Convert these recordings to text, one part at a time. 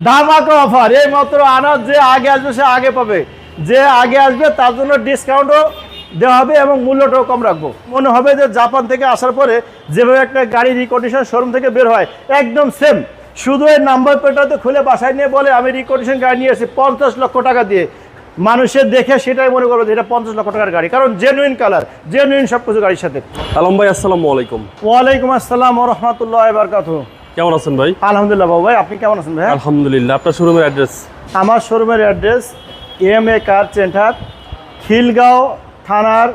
ধামাকা অফার এই মাত্র আনার যে আগে আসবে সে আগে পাবে। যে আগে আসবে তার জন্য ডিসকাউন্টও দেওয়া হবে এবং মূল্যটাও কম রাখব। মনে হবে যে জাপান থেকে আসার পরে যেভাবে একটা গাড়ি রিকন্ডিশন শোরুম থেকে বের হয় একদম সেম শুধু এই নাম্বার প্লেটটাতে খুলে বাসায় নিয়ে বলে আমি রিকন্ডিশন গাড়ি নিয়ে এসেছি পঞ্চাশ লক্ষ টাকা দিয়ে। মানুষের দেখে সেটাই মনে করবে যে এটা পঞ্চাশ লক্ষ টাকার গাড়ি কারণ জেনুইন কালার জেনুইন সব কিছু গাড়ির সাথে। আলম ভাই আসসালামু আলাইকুম। ওয়ালাইকুম আসসালাম রহমতুল্লাহ বারকাত কেমন আছেন ভাই? আলহামদুলিল্লাহ বাবু ভাই আপনি কেমন আছেন ভাই? আলহামদুলিল্লাহ আপনার শোরুমের অ্যাড্রেস আমার শোরুমের address M A car centre Khilgaon থানার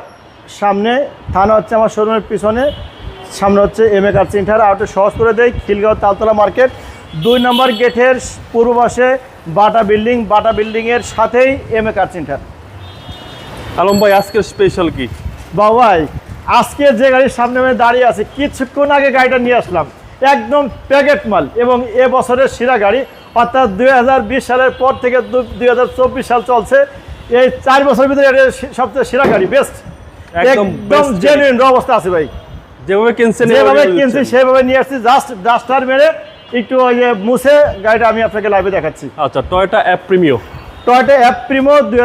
সামনে। থানা হচ্ছে আমার শোরুমের পিছনে সামনে হচ্ছে এম এ কার সেন্টার আর একটু সহজ করে দেয় খিলগাঁও তালতলা মার্কেট দুই নম্বর গেটের পূর্ব পাশে বাটা বিল্ডিং বাটা বিল্ডিংয়ের সাথেই M A car centre Alam ভাই আজকের স্পেশাল কি? বাবাই আজকে যে গাড়ির সামনে আমি দাঁড়িয়ে আছে কিছুক্ষণ আগে গাড়িটা নিয়ে আসলাম। একদম প্যাকেট মাল এবং এ বছরের সেরা গাড়ি অর্থাৎ দুই হাজার বিশ সালের পর থেকে দু হাজার চব্বিশ সাল চলছে। এই চার বছরের ভিতরে এটা সবচেয়ে সেরা গাড়ি বেস্ট একদম জেনুইন অবস্থা আছে ভাই। যেভাবে কিনছেন যেভাবে এভাবেই কিনছি সেভাবে নিয়ে আসছি। জাস্ট ডাস্টার মেরে একটু ওই যে মুছে গাড়িটা আমি আপনাকে লাইভে দেখাচ্ছি। আচ্ছা টয়টা অ্যাপ প্রিমিও টয়টা অ্যাপ প্রিমো দুই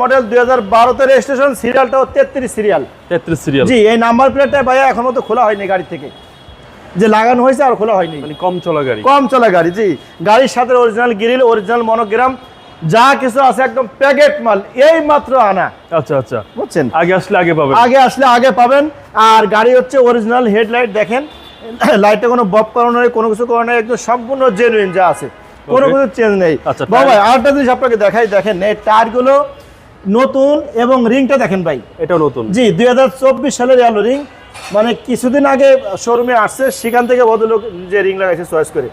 মডেল দুই হাজার বারোতে রেজিস্ট্রেশন সিরিয়ালটাও তেত্রিশ সিরিয়াল তেত্রিশ সিরিয়াল জি এই নাম্বার প্লেটটা ভাইয়া এখনও তো খোলা হয়নি গাড়ি থেকে। যে লাগানো হয়েছে আর খোলা হয়নি। মানে কম চলা গাড়ি। কম চলা গাড়ি জি। গাড়ির সাথে অরিজিনাল গ্রিল অরিজিনাল মনোগ্রাম যা কিছু আছে একদম প্যাকেট মাল এই মাত্র আনা। আচ্ছা আচ্ছা। বুঝছেন? আগে আসলে আগে পাবেন। আগে আসলে আগে পাবেন। আর গাড়ি হচ্ছে অরিজিনাল হেডলাইট দেখেন। লাইটে কোনো বপ করানো নেই কোনো কিছু করানো নেই একদম সম্পূর্ণ জেনুইন যা আছে। কোনো কিছু চেঞ্জ নেই। আচ্ছা, বাবা আরেকটা জিনিস আপনাকে দেখাই দেখেন এই টায়ারগুলো নতুন এবং রিংটা দেখেন ভাই। এটা নতুন। জি দুই হাজার চব্বিশ সালের অ্যালো রিং মানে কিছুদিন আগে শোরুমে আসছে সেখান থেকে ভদ্রলোক যে রিং লাগাইছে চয়েস করে।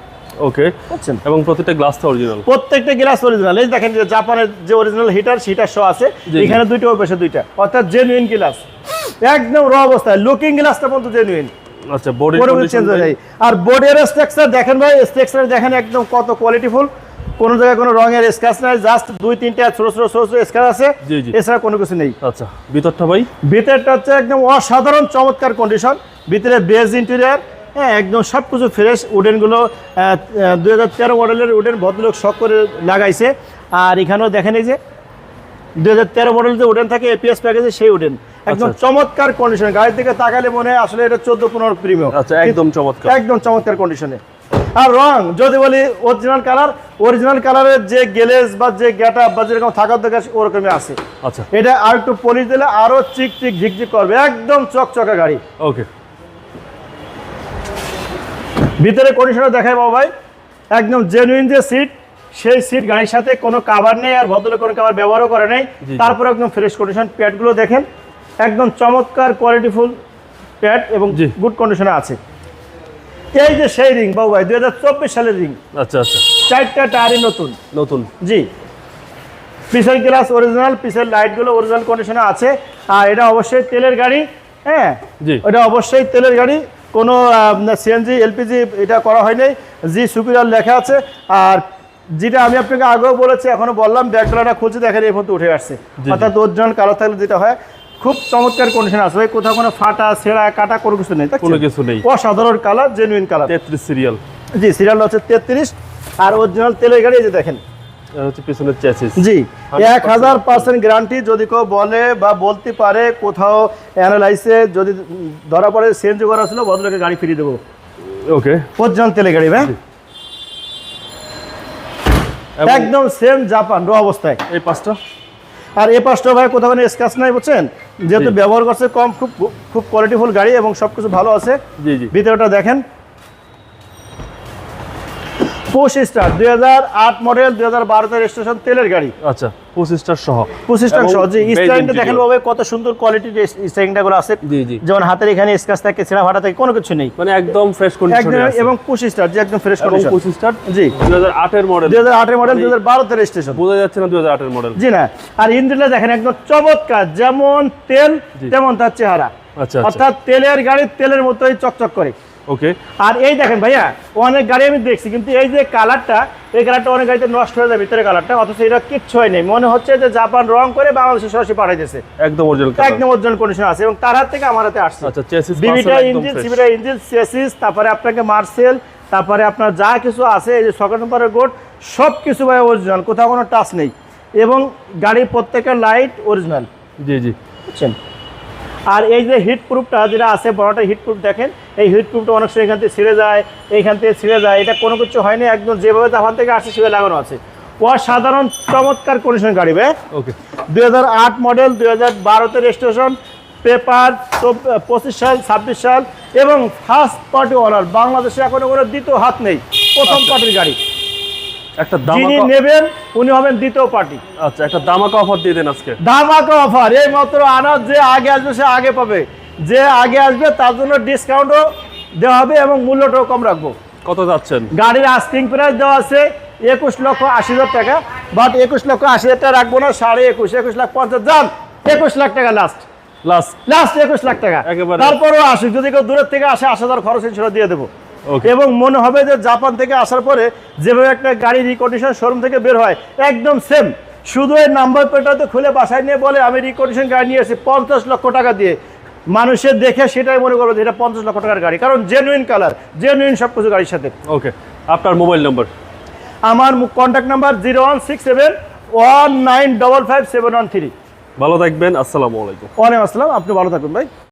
ওকে বুঝছেন? এবং প্রতিটা গ্লাসটা অরিজিনাল প্রত্যেকটা গ্লাস অরিজিনাল এই দেখেন যে জাপানের যে অরিজিনাল হিটার হিটার শো আছে। এখানে দুইটা ওই পাশে দুইটা। অর্থাৎ জেনুইন গ্লাস একদম র অবস্থায়। লুকিং গ্লাসটা পর্যন্ত জেনুইন আচ্ছা বডি চেঞ্জ হয় নাই আর বোর্ডের স্ট্রাকচার দেখেন ভাই স্ট্রাকচার দেখেন একদম কত কোয়ালিটিফুল কোনো জায়গায় কোনো রঙের স্ক্র্যাচ নাই জাস্ট দুই তিনটা ছোট ছোট ছোট ছোট স্ক্র্যাচ আছে। এছাড়া কোনো কিছু নেই। আচ্ছা ভিতরটা ভাই? ভিতরটা হচ্ছে একদম অসাধারণ চমৎকার কন্ডিশন ভিতরে বেজ ইন্টেরিয়ার হ্যাঁ একদম সব কিছু ফ্রেশ উডেনগুলো দুই হাজার তেরো মডেলের উডেন ভদ্রলোক শখ করে লাগাইছে। আর এখানেও দেখেন এই যে দুই হাজার তেরো মডেল যে উডেন থাকে এপিএস প্যাকেজে সেই উডেন একদম আচ্ছা। চমৎকার কন্ডিশন গাড়ির দিকে তাকালে মনে হয় আসলে এটা চোদ্দ পনেরো প্রিমিয়াম আচ্ছা একদম চমৎকার। একদম চমৎকার কন্ডিশনে আর রং। যদি বলি অরিজিনাল কালার অরিজিনাল কালারের যে গেলেজ বা যে গেট বা যেরকম থাকার দরকার ওরকমই আছে। আচ্ছা। এটা আর একটু পলিশ দিলে আরও চিক চিক ঝিকঝিক করবে একদম চকচকা গাড়ি। ওকে ভিতরে কন্ডিশনার দেখাই বাবু ভাই। একদম জেনুইন যে সিট সেই সিট গাড়ির সাথে কোনো কাভার নেই আর ভদ্রলোক কোনো কাভার ব্যবহারও করে নেই। তারপর একদম ফ্রেশ কন্ডিশন প্যাডগুলো দেখেন। একদম চমৎকার কোয়ালিটিফুল প্যাড এবং। গুড কন্ডিশনে আছে। এই যে সেই রিং বাবু ভাই দুই হাজার চব্বিশ সালের রিং আচ্ছা আচ্ছা। চারটা টায়ারই নতুন। নতুন। জি। পিসের গ্লাস অরিজিনাল পিসের লাইটগুলো অরিজিনাল কন্ডিশনে আছে। আর এটা অবশ্যই তেলের গাড়ি হ্যাঁ? জি। এটা অবশ্যই তেলের গাড়ি। কোনো সিএনজি এলপিজি এটা করা হয়নি। জি সুপিরিয়র লেখা আছে। আর যেটা আমি আপনাকে আগেও বলেছি এখনও বললাম ব্যাকডালাটা খুলছে দেখেন এই পর্যন্ত উঠে আসছে। অর্থাৎ অরিজিনাল কালার থাকলে যেটা হয় খুব চমৎকার কন্ডিশন আছে। ভাই কোথাও কোনো ফাটা ছেঁড়া কাটা কোনো কিছু নেই কোনো কিছু নেই। অসাধারণ কালার জেনুইন কালার তেত্রিশ সিরিয়াল জি সিরিয়াল হচ্ছে তেত্রিশ আর অরিজিনাল তেলের গাড়ি যে দেখেন। হচ্ছে পিছনের চ্যাসিস জি এক হাজার পার্সেন্ট গ্যারান্টি যদি কেউ বলে বা বলতে পারে কোথাও অ্যানালাইসে যদি ধরা পড়ে চেঞ্জ করা ছিল ভদ্রলোকে গাড়ি ফিরিয়ে দেবো। ওকে। গাড়ি একদম সেম জাপান র অবস্থায়। এই পাঁচটা? আর এ পাঁচটা ভাই কোথাও কোনো স্ক্যাচ নাই বুঝছেন? যেহেতু ব্যবহার করছে কম খুব খুব কোয়ালিটিফুল গাড়ি এবং সবকিছু ভালো আছে। জি জি। ভিতরটা দেখেন স্টার দুই হাজার আট মডেল দুই হাজার বারোতে রেজিস্ট্রেশন তেলের গাড়ি। আচ্ছা পঁচিশটার সহ। পঁচিশটা সহ জি স্টারিংটা দেখেন বাবা কত সুন্দর কোয়ালিটির স্টারিংটা গুলো আছে। জি জি। যেমন হাতের এখানে স্কাচ থাকে ছেঁড়া ফাটা থাকে কোনো কিছু নেই। মানে একদম ফ্রেশ একদম এবং পঁচিশ স্টার যে একদম ফ্রেশ কন্ডিশন পঁচিশটার জি। দুই হাজার আটের মডেল দুই হাজার আটের মডেল দুই হাজার বারোতে রেজিস্ট্রেশন বোঝা যাচ্ছে না দুই হাজার আটের মডেল জি না। আর ইঞ্জিনটা দেখেন একদম চমৎকার যেমন তেল। তেমন তার চেহারা। আচ্ছা আচ্ছা। অর্থাৎ তেলের গাড়ি তেলের মতোই চকচক করে। ওকে? আর এই দেখেন ভাইয়া অনেক গাড়ি আমি দেখছি কিন্তু এই যে কালারটা এই কালারটা অনেক গাড়িতে নষ্ট হয়ে যায় ভিতরে কালারটা অথচ এটা কিচ্ছু হয় নেই। মনে হচ্ছে যে জাপান রং করে বাংলাদেশে সরাসরি পাঠাইতেছে। একদম অরিজিনাল একদম অরিজিনাল কন্ডিশন আছে এবং তার হাত থেকে আমার হাতে আসছে। আচ্ছা চেসিস বিবিটা ইঞ্জিন সিবিটা ইঞ্জিন চেসিস তারপরে আপনাকে মার্সেল তারপরে আপনার যা কিছু আছে এই যে সকেট নম্বরের গোট সব কিছু ভাই অরিজিনাল কোথাও কোনো টাচ নেই। এবং গাড়ির প্রত্যেকটা লাইট অরিজিনাল জি জি। বুঝছেন? আর এই যে হিট প্রুফটা যেটা আছে বড়টা হিট প্রুফ দেখেন এই হিট প্রুফটা অনেক সময় এখান থেকে ছিঁড়ে যায় এইখান থেকে ছিঁড়ে যায় এটা কোনো কিছু হয়নি একদম যেভাবে জাপান থেকে আসে সেভাবে লাগানো আছে। অসাধারণ চমৎকার কন্ডিশন গাড়ি ভাই। ওকে দুই হাজার আট মডেল দুই হাজার বারোতে রেজিস্ট্রেশন পেপার পঁচিশ সাল ছাব্বিশ সাল এবং ফার্স্ট পার্টি ওনার বাংলাদেশে এখনও কোনো দ্বিতীয় হাত নেই প্রথম পার্টির গাড়ি। একটা যিনি নেবেন উনি হবেন দ্বিতীয় পার্টি। আচ্ছা একটা দামাকা অফার দিয়ে দেন আজকে। ধামাকা অফার এই মাত্র আনার যে আগে আসবে সে আগে পাবে। যে আগে আসবে তার জন্য ডিসকাউন্টও দেওয়া হবে এবং মূল্যটাও কম রাখব। কত যাচ্ছেন? গাড়ির আস্কিং প্রাইস দেওয়া আছে একুশ লক্ষ আশি হাজার টাকা বাট একুশ লক্ষ আশি হাজার টাকা রাখব না সাড়ে একুশ একুশ লাখ পঞ্চাশ যান একুশ লাখ টাকা লাস্ট লাস্ট লাস্ট একুশ লাখ টাকা। একেবারে। তারপরেও আসুক যদি কেউ দূরের থেকে আসে আশি হাজার খরচ সেটা দিয়ে দেবো। এবং মনে হবে যে জাপান থেকে আসার পরে যেভাবে একটা গাড়ি রিকন্ডিশন শোরুম থেকে বের হয় একদম সেম শুধু এই নাম্বার প্লেটটাতে খুলে বাসায় নিয়ে বলে আমি রিকন্ডিশন গাড়ি নিয়ে এসেছি পঞ্চাশ লক্ষ টাকা দিয়ে। মানুষের দেখে সেটাই মনে করবে যে এটা পঞ্চাশ লক্ষ টাকার গাড়ি কারণ জেনুইন কালার জেনুইন সব কিছু গাড়ির সাথে। ওকে আপনার মোবাইল নম্বর আমার contact number zero one six seven one nine double five seven one three ভালো থাকবেন আসসালামু আলাইকুম। ওয়ালাইকুম আসসালাম আপনি ভালো থাকবেন ভাই।